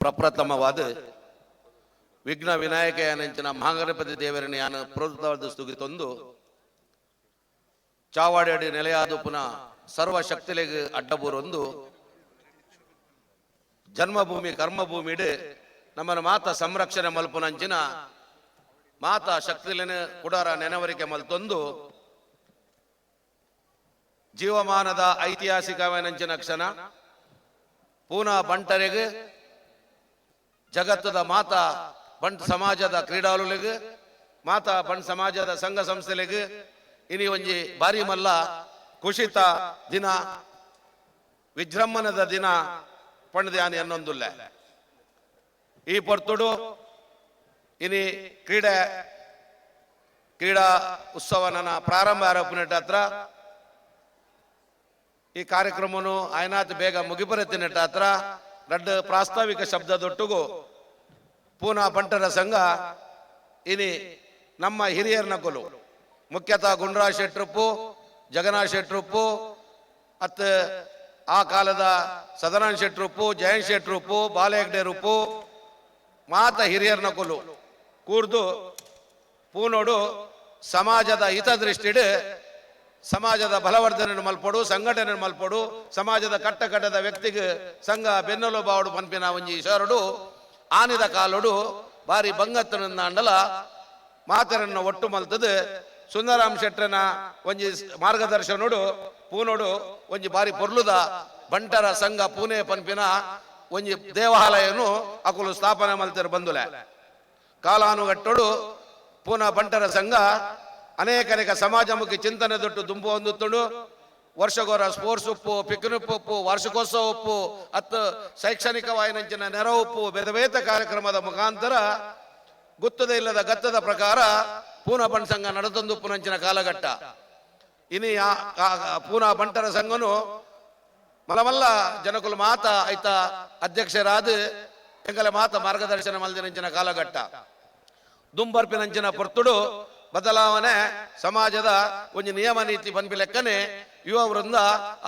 ಪ್ರಪ್ರಥಮವಾದ ವಿಘ್ನ ವಿನಾಯಕಯನಂಚಿನ ಮಹಾಗಣಪತಿ ದೇವರನ್ನ ಯಾನ ಪ್ರೋತ್ಸಾಹದ ಸ್ತುಗಿ ತಂದು ಚಾವಾಡಿ ನೆಲೆಯಾದ ಪುನಃ ಸರ್ವ ಶಕ್ತಿಲೆಗೆ ಅಡ್ಡಬೂರೊಂದು ಜನ್ಮಭೂಮಿ ಕರ್ಮಭೂಮಿಡ್ ನಮ್ಮನ ಮಾತ ಸಂರಕ್ಷಣೆ ಮಲ್ಪುನಂಚಿನ ಮಾತ ಶಕ್ತಿಲೇನೆ ಕುಡಾರ ನೆನವರಿಕೆ ಮಲ್ತೊಂದು ಜೀವಮಾನದ ಐತಿಹಾಸಿಕವೆನಂಚಿನ ಕ್ಷಣ. ಪೂನಾ ಬಂಟರೆಗೆ ಜಗತ್ತದ ಮಾತ ಬಂಟ್ ಸಮಾಜದ ಕ್ರೀಡಾಳುಲಿಗೆ ಮಾತ ಬಂಟ್ ಸಮಾಜದ ಸಂಘ ಸಂಸ್ಥೆಲಿಗೆ, ಇನಿ ಒಂಜಿ ಬಾರಿ ಮಲ್ಲ ಕುಶಿತ ದಿನ ವಿಜೃಂಭಣದ ದಿನ ಪಣದ್ಯಾನಿ ಅನ್ನೊಂದುಲ್ಲೆ. ಈ ಪೊರ್ತುಡು ಇನಿ ಕ್ರೀಡೆ, ಕ್ರೀಡಾ ಉತ್ಸವನ ಪ್ರಾರಂಭ ಆರೋಪಿನಟ್ಟ ಹತ್ರ ಈ ಕಾರ್ಯಕ್ರಮನು ಆಯ್ನಾತ್ ಬೇಗ ಮುಗಿಬರತ್ತಿನೆಟ್ಟ ಹತ್ರ ರಡ್ಡು ಪ್ರಾಸ್ತಾವಿಕ ಶಬ್ದದೊಟ್ಟಿಗೂ ಪೂನಾ ಬಂಟರ ಸಂಘ ಇನಿ ನಮ್ಮ ಹಿರಿಯರ್ನ ಕೊಲು ಮುಖ್ಯತಃ ಗುಂಡ್ರಾ ಶೆಟ್ರಪ್ಪು ಜಗನ್ನಾಥ್ ಶೆಟ್ರಪ್ಪು, ಅತ್ ಆ ಕಾಲದ ಸದನಾನ್ ಶೆಟ್ರಪ್ಪು, ಜಯಂತ್ ಶೆಟ್ರಪ್ಪು, ಬಾಲೆಗಡೆ ರೂಪು, ಮಾತ ಹಿರಿಯರ್ನ ಕೊಲು ಕೂರ್ದು ಪೂನೋಡು ಸಮಾಜದ ಹಿತದೃಷ್ಟಿಡ್ ಸಮಾಜದ ಬಲವರ್ಧನೆ ಮಲ್ಪಡು ಸಂಘಟನೆ ಮಲ್ಪಡು, ಸಮಾಜದ ಕಟ್ಟ ಕಟ್ಟದ ವ್ಯಕ್ತಿಗೆ ಸಂಘ ಬೆನ್ನೆಲುಬಾವಡು ಪಂಪಿನ ಒಂಜಿ ಶರಡು ಆನಿದ ಕಾಲುಡು ಬಾರಿ ಬಂಗತ್ತನನ್ನ ಅಂಡಲ, ಮಾತರನ್ನ ಒಟ್ಟು ಮಲ್ತದು. ಸುಂದರಾಮ್ ಶೆಟ್ಟನ ಒಂಜಿ ಮಾರ್ಗದರ್ಶನೋಡು, ಪೂನೋಡು ಒಂಜಿ ಬಾರಿ ಪೊರ್ಲುದ ಬಂಟರ ಸಂಘ ಪೂನೆ ಪಂಪಿನ ಒಂಜಿ ದೇವಾಲಯನು ಅಕುಲು ಸ್ಥಾಪನೆ ಮಲ್ತರು ಬಂದುಲೆ. ಕಾಲಾನುಗಟ್ಟೋಡು ಪೂನಾ ಬಂಟರ ಸಂಘ ಅನೇಕ ಅನೇಕ ಸಮಾಜಮುಖಿ ಚಿಂತನೆ ದೊಟ್ಟು ದುಂಬು ಹೊಂದುತ್ತುಂಡು. ವರ್ಷಗೋರ ಸ್ಪೋರ್ಟ್ಸ್ ಉಪ್ಪು, ಪಿಕ್ನಿಕ್ ಉಪ್ಪು, ವಾರ್ಷಿಕೋತ್ಸವ ಉಪ್ಪು ಅತ್ತು ಶೈಕ್ಷಣಿಕ ವಾಯಿನಂಚಿನ ನೆರವು ಉಪ್ಪು ಬೇತ ಕಾರ್ಯಕ್ರಮದ ಮುಖಾಂತರ ಗುತ್ತದ ಇಲ್ಲದ ಗತ್ತದ ಪ್ರಕಾರ ಪೂನಾ ಬಂಟ ಸಂಘ ನಡೆದೊಂದು ಪುನಂಚಿನ ಕಾಲಘಟ್ಟ. ಇನಿ ಪೂನಾ ಬಂಟರ ಸಂಘನು ಮಲಮಲ್ಲ ಜನಕುಲು ಮಾತ ಐತ ಅಧ್ಯಕ್ಷರಾದ ಎಂಗಲ ಮಾತ ಮಾರ್ಗದರ್ಶನ ಮಲ್ದಿನಂಚಿನ ಕಾಲಘಟ್ಟ. ದುಂಬರ್ಪಿನಂಚಿನ ಪೊರ್ತುಡು ಬದಲಾವಣೆ ಸಮಾಜದ ಒಂಜಿ ನಿಯಮ ನೀತಿ ಪನ್ಪಿ ಲೆಕ್ಕನೆ ಯುವ ವೃಂದ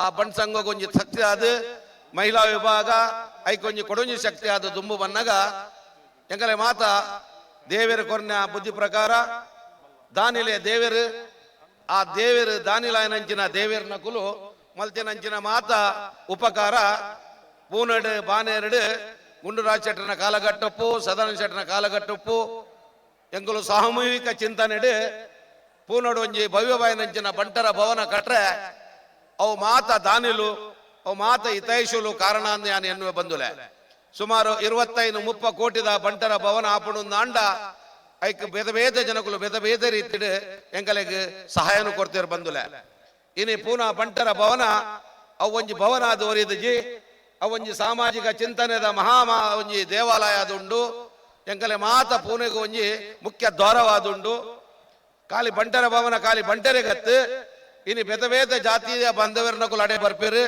ಆ ಬಣ್ ಸಂಘಕ್ಕೆ ಒಂಜಿ ಶಕ್ತಿ ಆದ, ಮಹಿಳಾ ವಿಭಾಗ ಐಕೊಂಜಿ ಕೊಡೊಂಜಿ ಶಕ್ತಿ ಆದ ದುಂಬು ಬನ್ನಗ ಎಂಗಲೆ ಮಾತ, ದೇವರ ಆ ಬುದ್ಧಿ ಪ್ರಕಾರ, ದಾನಿಲೆ ದೇವರು, ಆ ದೇವರು ದಾನಿಲಾಯನಂಚಿನ ದೇವೇರ್ನ ಕುಲು ಮಲ್ತಿನಂಚಿನ ಮಾತ ಉಪಕಾರ ಪೂನಡು ಬಾನೇರಡು ಗುಂಡುರಾಜ್ ಶೆಟ್ಟರ ಕಾಲಘಟ್ಟಪ್ಪು ಸದಾನಂದ ಶೆಟ್ಟರ ಕಾಲಘಟ್ಟಪ್ಪು ಎಂಗುಲು ಸಾಮೂಹಿಕ ಚಿಂತನೆಡು ಪೂನಡು ಒಂಜಿ ಭವ್ಯವಾಯಿನಂಚಿನ ಬಂಟರ ಭವನ ಕಟ್ರೆ, ಅವು ಮಾತ ದಾನಿಲು, ಅವು ಮಾತ ಹಿತೈಷುಲು ಕಾರಣ ಎನ್ನುವ ಬಂದುಲೆ. ಸುಮಾರು ಇರುವತ್ತೈದು ಮುಪ್ಪ ಕೋಟಿದ ಬಂಟರ ಭವನ ಆಪಣು ಆಂಡ ಐಕ್ ಬೇದ ಬೇದ ಜನಕುಲು ಬೇದ ಬೇದ ರೀತಿಡ್ ಎಂಕಲೆಗ್ ಸಹಾಯನು ಕೊಡ್ತೀರ ಬಂದುಲೆ. ಇನಿ ಪೂನಾ ಬಂಟರ ಭವನ ಅವು ಒಂಜಿ ಭವನ ಅದು ಒರಿದಜಿ ಅವು ಒಂಜಿ ಸಾಮಾಜಿಕ ಚಿಂತನೆದ ಮಹಾ ಮಾ ಒಂಜಿ ದೇವಾಲಯ ಅದುಂಡು ಎಂಕಲೆ ಮಾತ ಪೂನೆಗೆ ಒಂಜಿ ಮುಖ್ಯ ದ್ವಾರವಾದುಂಡು. ಕಾಲಿ ಬಂಟರ ಭವನ ಕಾಲಿ ಬಂಟರೆ ಗತ್ತು. ಇನಿ ಬೇತ ಬೇತ ಜಾತಿಯ ಬಾಂಧವ್ಯರ್ನಕುಲು ಅಡೆ ಬರ್ಪೇರು.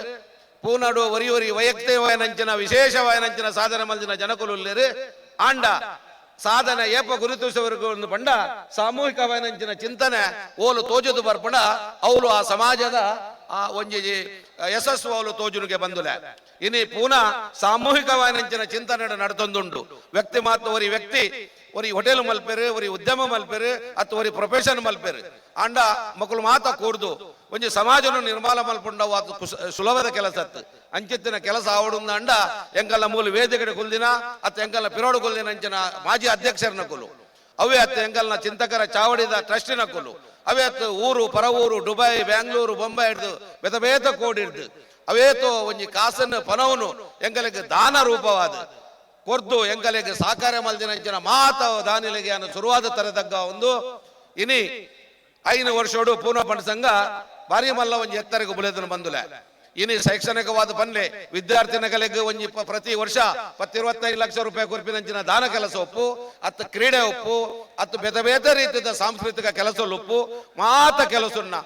ಪೂನಾಡು ಒರಿ ಒರಿ ವೈಯಕ್ತಿಕವಾಯನಂಚಿನ, ವಿಶೇಷವಾಯನಂಚಿನ ಸಾಧನೆ ಮಲ್ದಿನ ಜನಕುಲು ಆಂಡ, ಸಾಧನ ಏಪ ಗುರುತಿಸುವವರೆಗೂ ಒಂದು ಬಂಡ ಸಾಮೂಹಿಕವಾಯನಂಚಿನ ಚಿಂತನೆ, ಓಲು ತೋಜದು ಬರ್ಪಣ. ಅವಳು ಆ ಸಮಾಜದ ಆ ಒಂಜಿ ಯಶಸ್ಸು ಅವಳು ತೋಜುನಿಗೆ ಬಂದುಲೆ. ಇನಿ ಪೂನಾ ಸಾಮೂಹಿಕವಾಯನಂಚಿನ ಚಿಂತನೆ ನಡತೊಂದುಂಡು ವ್ಯಕ್ತಿ ಮಾತು ಒರಿ ವ್ಯಕ್ತಿ ಒರಿ ಹೋಟೆಲ್ ಮಲ್ಪೇರು ಒರಿ ಉದ್ಯಮ ಮಲ್ಪೇರು ಅಥವಾ ಒರಿ ಪ್ರೊಫೆಷನ್ ಮಲ್ಪೇರು ಅಂಡ ಮಕ್ಕಳು ಮಾತ ಕೂರ್ದು ಒಂಜಿ ಸಮಾಜನು ನಿರ್ಮಾಲ ಮಲ್ಪುಂಡವು ಸುಲಭದ ಕೆಲಸ ಅತ್ತು ಅಂಚಿತ್ತಿನ ಕೆಲಸ ಆವಡುಂದ ಅಂಡ ಎಂಗಲ್ಲ ಮೂಲ ವೇದಿಕೆ ಕುಲ್ದಿನ ಅತ್ತ ಎಂಗಲ್ಲ ಪಿರೋಡು ಕುಲ್ದಿನ ಅಂಚಿನ ಮಾಜಿ ಅಧ್ಯಕ್ಷರನ ಕುಲು ಅವೇ ಅತ್ತ ಎಂಗಲ್ನ ಚಿಂತಕರ ಚಾವಡಿದ ಟ್ರಸ್ಟಿನ ಕುಲು ಅವೇ ಅತ್ತು ಊರು ಪರ ಊರು ದುಬೈ, ಬ್ಯಾಂಗ್ಳೂರು, ಬೊಂಬೈ ಹಿಡ್ದು ಬೆತ ಬೇತ ಕೋಡಿ ಹಿಡ್ದು ಅವೇತೋ ಒಂಜಿ ಕಾಸನ್ನು ಪನವನು ಎಂಗಲಿಗೆ ದಾನ ರೂಪವಾದ. ಕೊರ್ದು ಎಂಗಲಿಗೆ ಸಾಕಾರ ಮಲ್ದಿನಂಚಿನ ಮಾತ ದಾನಿಲೆಗೆ ಅನ್ನು ಶುರುವಾದ ತರದಗ್ಗ ಒಂದು. ಇನಿ ಐನು ವರ್ಷೋಡು ಪೂರ್ಣ ಪಂಡ ಸಂಘ ಬಾರಿ ಮಲ್ಲ ಒಂಜಿ ಎತ್ತರಿಗೆ ಬುಲೆದನು ಬಂದುಲೆ. ಇನಿ ಶೈಕ್ಷಣಿಕವಾದ ಪನ್ಲೆ ವಿದ್ಯಾರ್ಥಿನ ನಗಲಿಗೆ ಒಂಜಿ ಪ್ರತಿ ವರ್ಷ ಪತ್ತಿರುವತ್ತೈದು ಲಕ್ಷ ರೂಪಾಯಿ ಕುರಿಪಿನಂಚಿನ ದಾನ ಕೆಲಸ ಒಪ್ಪು, ಅತ್ತ ಕ್ರೀಡೆ ಒಪ್ಪು, ಅತ್ತು ಬೇದ ಬೇದ ರೀತಿಯ ಸಾಂಸ್ಕೃತಿಕ ಕೆಲಸ ಒಪ್ಪು, ಮಾತ ಕೆಲಸನ್ನ,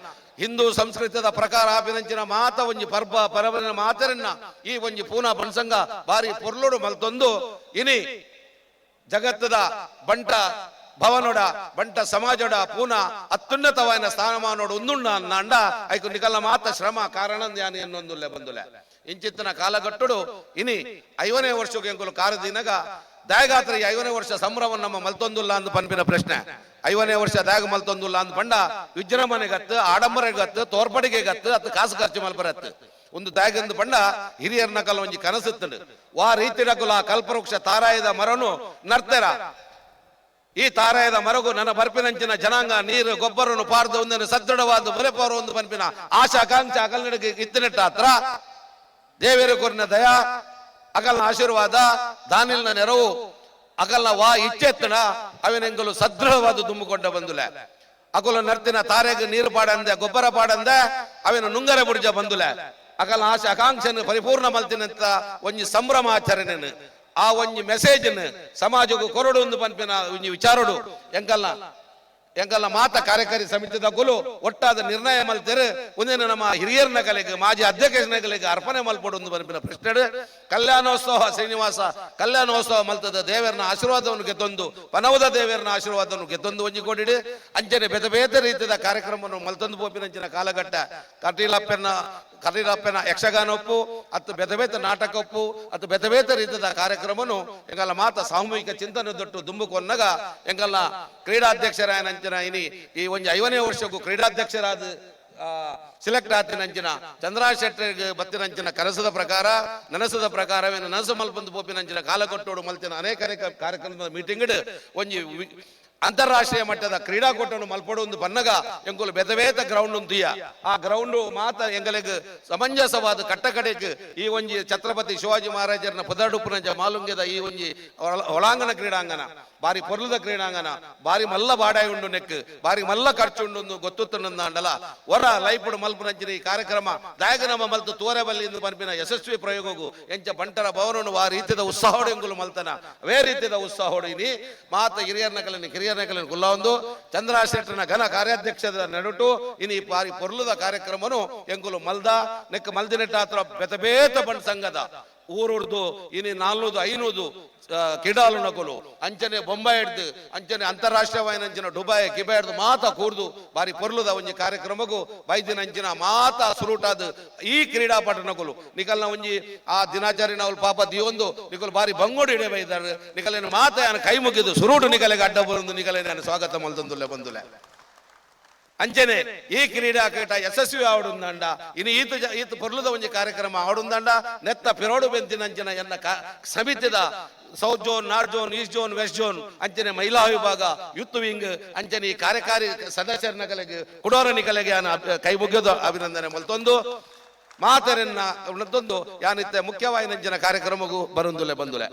ಹಿಂದೂ ಸಂಸ್ಕೃತದ ಪ್ರಕಾರ ಆಪಿನಂಚಿನ ಮಾತ ಒಂಜಿ ಪರ್ಬ ಪರಬನ ಮಾತರನ್ನ ಈ ಒಂಜಿ ಪೂನಾ ಬನ್ಸಂಗ ಬಾರಿ ಪೊರ್ಲುಡು ಮಲ್ತೊಂದು. ಇನಿ ಜಗತ್ತದ ಬಂಟ ಭವನೊಡ, ಬಂಟ ಸಮಾಜೊಡ, ಪೂನ, ಅತ್ಯುನ್ನತವಾದ ಸ್ಥಾನಮಾನೋಡು ಒಂದುಂಡ ಅಂಡ. ಐಕು ನಿಕಲ್ಲ ಮಾತ ಶ್ರಮ, ಕಾರಣ ಯಾನು ಎನ್ನೊಂದುಲ್ಲೆ ಬಂದುಲೆ ಇಂಚಿತ್ತಿನ ಕಾಲಗಟ್ಟುಡು ಇನಿ ಐವನೇ ವರ್ಷಕ್ಕೆ ಎಂಕುಲು ಕಾರದಿನಗ ದಯಗಾತ್ರ ಐವನೇ ವರ್ಷ ಸಂಭ್ರಮ ನಮ್ಮ ಮಲ್ತೊಂದುಲ್ಲ ಅಂತ ಪನ್ಪಿನ ಪ್ರಶ್ನೆ. ಐವನೇ ವರ್ಷ ದಾಗ ಮಲ್ತೊಂದುಲ್ಲ ಅಂತ ಪಂಡ ಆಡಂಬರೆಗತ್ತು ತೋರ್ಪಡಿಗೆ ಗತ್ತು, ಅತ್ತು ಕಾಸು ಖರ್ಚು ಮಲ್ಪರತ್ತು. ಒಂದು ದಾಗಂದು ಬಂಡ ಹಿರಿಯರ್ನ ಕಲ ಒಂಜಿ ಕನಸುತ್ತಡು. ವಾ ರೀತಿ ನಕುಲ ಕಲ್ಪವೃಕ್ಷ ತಾರಾಯದ ಮರನು ನರ್ತೆರ. ಈ ತಾರಾಯದ ಮರಗು ನನ್ನ ಬರ್ಪಿನಂಚಿನ ಜನಾಂಗ, ನೀರು ಗೊಬ್ಬರನು ಪಾರ್ದು ಒಂದನ್ನು ಸದೃಢವಾದ ಮುಲೆಪೋರು ಒಂದು ಪನ್ಪಿನ ಆಶಾಕಾಂಕ್ಷೆ ಅಕಲ್ನಡೆಗೆ ಇತ್ತಿನಿಟ್ಟ ಹತ್ರ. ದೇವೇರ ಕೊರಿನ ದಯ, ಅಗಲ್ನ ಆಶೀರ್ವಾದ, ದಾನಿಲ್ನ ನೆರವು, ಅಗಲ್ನ ವಾ ಇಚ್ಚೆತ್ತಣ, ಅವಿನೆಂಗಲು ಸದೃಢವಾದ ದುಂಬಿಕೊಂಡ ಬಂದುಲೆ. ಅಗಲ ನರ್ತಿನ ತಾರೆಗೆ ನೀರು ಪಾಡಂದೆ, ಗೊಬ್ಬರ ಪಾಡಂದೆ, ಅವಿನ ನುಂಗರೆ ಬುಡ್ಜ ಬಂದುಲೆ. ಅಗಲ್ನ ಆಶೆ ಆಕಾಂಕ್ಷೆಯನ್ನು ಪರಿಪೂರ್ಣ ಮಲ್ತಿನಂತ ಒಂಜಿ ಸಂಭ್ರಮಾಚರಣೆನು ಆ ಒಂಜಿ ಮೆಸೇಜ್ ಸಮಾಜಕ್ಕೆ ಕೊರಡು ಒಂದು ಪನ್ಪಿನ ಒಂಜಿ ವಿಚಾರಡು. ಎಂಕಲ್ಲ ಎಂಕಲ್ಲ, ಮಾತ ಕಾರ್ಯಕಾರಿ ಸಮಿತಿ ತಗೊಲು ಒಟ್ಟಾದ ನಿರ್ಣಯ ಮಲ್ತೇರು. ಒಂದಿನ ನಮ್ಮ ಹಿರಿಯರ್ನ ಕಲೆಗೆ, ಮಾಜಿ ಅಧ್ಯಕ್ಷನ ಕಲೆಗೆ ಅರ್ಪಣೆ ಮಲ್ಪಡು ಒಂದು ಪನ್ಪಿನ ಪ್ರಶ್ನೆ ಕಲ್ಯಾಣೋತ್ಸವ ಶ್ರೀನಿವಾಸ, ಕಲ್ಯಾಣೋತ್ಸವ ಮಲ್ತದ ದೇವರನ ಆಶೀರ್ವಾದವನ್ನು ಗೆದ್ದೊಂದು, ಪನವದ ದೇವರನ ಆಶೀರ್ವಾದವನ್ನು ಗೆದ್ದೊಂದು ಒಂಜಿ ಕೊಡಿಡಿ. ಅಂಚನೆ ಬೇತ ಬೇತ ರೀತಿಯ ಕಾರ್ಯಕ್ರಮವನ್ನು ಮಲ್ತೊಂದು ಪೋಪಿನಂಚಿನ ಕಾಲಘಟ್ಟ. ಕಟೀಲಪ್ಪನ ಕಟೀಲಪ್ಪನ ಯಕ್ಷಗಾನ ಒಪ್ಪು, ಅತ್ತು ಬೆದಬೇತ ನಾಟಕ ಒಪ್ಪು, ಅತ್ತು ಬೇತೆ ಬೇತೆ ರೀತಿಯ ಕಾರ್ಯಕ್ರಮನು ಎಂಗಲ್ಲ ಮಾತ ಸಾಮೂಹಿಕ ಚಿಂತನೆ ದೊಟ್ಟು ದುಂಬುಕೊನ್ನಗ ಎಂಗಲ್ಲ ಕ್ರೀಡಾಧ್ಯಕ್ಷರಾಯನಂಚಿನ ಇನಿ ಈ ಒಂದು ಐವನೇ ವರ್ಷಕ್ಕೂ ಕ್ರೀಡಾಧ್ಯಕ್ಷರಾದ ಚಂದ್ರರಾಜ್ ಬತ್ತಿ ಬತ್ತಿನಂಚಿನ ಕನಸದ ಪ್ರಕಾರ, ನನಸದ ಪ್ರಕಾರವೇನು? ನನಸು ಮಲ್ಪಂದು ಪೋಪಿನಂಚಿನ ಕಾಲಕೊಟ್ಟೋಡು ಮಲ್ತಿನ ಅನೇಕ ಅನೇಕ ಕಾರ್ಯಕ್ರಮದ ಮೀಟಿಂಗ್ ಒಂಜಿ ಅಂತಾರಾಷ್ಟ್ರೀಯ ಮಟ್ಟದ ಕ್ರೀಡಾಕೂಟವನ್ನು ಮಲ್ಪಡು ಒಂದು ಬನ್ನಗ, ಎಂಕುಲು ಬೆದಬೇತ ಗ್ರೌಂಡ್ ಉಂತಿಯ ಆ ಗ್ರೌಂಡ್ ಮಾತ ಎಂಗಲೆಗ್ ಸಮಂಜಸವಾದ ಕಟ್ಟಕಡೆಗ್ ಈ ಒಂಜಿ ಛತ್ರಪತಿ ಶಿವಾಜಿ ಮಹಾರಾಜರನ ಪದಡುಪುನಂಜ ಮಾಲುಂಗ್ಯದ ಈ ಒಂಜಿ ಒಳ- ಒಳಾಂಗಣ ಕ್ರೀಡಾಂಗಣ. ಬಾರಿ ಪೊರ್ಲದ ಕ್ರೀಡಾಂಗಣ ಬಾರಿ ಮಲ್ಲ ಬಾಡಾಯಿ ಉಂಡು ನೆಕ್ ಬಾರಿ ಮಲ್ಲ ಖರ್ಚು ಉಂಡು ಗೊತ್ತುತ್ತಂಡ ಅಂಡಲ. ಹೊರ ಲೈಪುಡು ಮಲ್ಪುನಂಚಿನ ಈ ಕಾರ್ಯಕ್ರಮ. ದಾಯಗನಮ ಮಲ್ತು ತೋರೆಬಲ್ಲಿ ಎಂದು ಪನ್ಪಿನ ಯಶಸ್ವಿ ಪ್ರಯೋಗಗು ಎಂಚ ಬಂಟರ ಭವನನು ಆ ರೀತಿಯ ಉತ್ಸಾಹೋಡು ಎಂಗುಲು ಮಲ್ತನ. ಅವೇ ರೀತಿಯ ಉತ್ಸಾಹೋಡು ಇನಿ ಮಾತ ಹಿರಿಯರ ಕಲನಿ ಕಿರಿಯರ್ನ ಕಲನಿ ಗುಲ್ಲ ಒಂದು ಚಂದ್ರಶೆಟ್ಟನ ಘನ ಕಾರ್ಯಾಧ್ಯಕ್ಷದ ನಡುಟು. ಇನಿ ಬಾರಿ ಪೊರ್ಲುದ ಕಾರ್ಯಕ್ರಮನು ಎಂಗುಲು ಮಲ್ದ. ನೆಕ್ಕ ಮಲ್ದಿನೆಟ್ಟ ಹತ್ರ ಬೆತಬೇತ ಬಂಡ್ ಸಂಘದ. ಊರುರ್ದು, ಇನ್ನು ನಾಲ್ನೂದು, ಐನೂದು ಕಿಡಾಲು ನಕಲು ಅಂಚನೆ ಬೊಂಬಾಯಿ ಹಿಡ್ದು, ಅಂಚನೆ ಅಂತಾರಾಷ್ಟ್ರೀಯವಾಯಿನ ಅಂಚಿನ ಡುಬಾಯ್ ಕಿಬೆ ಹಿಡ್ದು ಮಾತ ಕೂರ್ದು ಬಾರಿ ಪೊರ್ಲುದ ಒಂಜಿ ಕಾರ್ಯಕ್ರಮಗೂ ಬೈದಿನ ಅಂಚಿನ ಮಾತ ಸುರುಟಾದ ಈ ಕ್ರೀಡಾಪಟ ನಕಲು ನಿಕಲ್ನ ಒಂಜಿ ಆ ದಿನಾಚಾರಿ ನಾವು ಪಾಪ ದಿಯೊಂದು ನಿಕಲ್ ಬಾರಿ ಬಂಗೋಡು ಹಿಡಿಯ ಬೈದಾರೆ ನಿಕಲೇನು ಮಾತ ಯಾನ ಕೈ ಮುಗಿದು ಸುರುಟು ನಿಕಲೆಗೆ ಅಡ್ಡ ಬರಂದು ನಿಕಲೆ ಸ್ವಾಗತ ಮಲ್ತಂದುಲ್ಲೆ ಬಂದುಲೆ ಅಂಚನೆ ಈ ಕ್ರೀಡಾಕೂಟ ಯಶಸ್ವಿ ಆವಡುಂದಂಡ ಇನ್ನು ಈತ ಈತ ಪೊರ್ಲುದ ಒಂಜಿ ಕಾರ್ಯಕ್ರಮ ಆವಡುಂದಂಡ ನೆತ್ತ ಪಿರೋಡು ಬೆಂತಿನಂಚಿನ ಎನ್ನ ಸಮಿತಿದ south zone, north zone, east zone, west zone ಅಂಚನೆ ಮಹಿಳಾ ವಿಭಾಗ, ಯುತ್ ವಿಂಗ್ ಅಂಚನೆ ಈ ಕಾರ್ಯಕಾರಿ ಸದಸ್ಯರನ್ನ ಕಲೆಗೆ, ಕುಡೋರನಿ ಕಲೆಗೆ ಕೈ ಮುಗಿಯೋದು ಅಭಿನಂದನೆ ಮಲ್ತೊಂದು. ಮಾತರನ್ನ ಉಣತೊಂದು. ಯಾನಿತ್ತೆ ಮುಖ್ಯವಾಹಿನಂಚಿನ ಕಾರ್ಯಕ್ರಮಗೂ ಬರುಂದುಲೆ ಬಂದುಲೆ.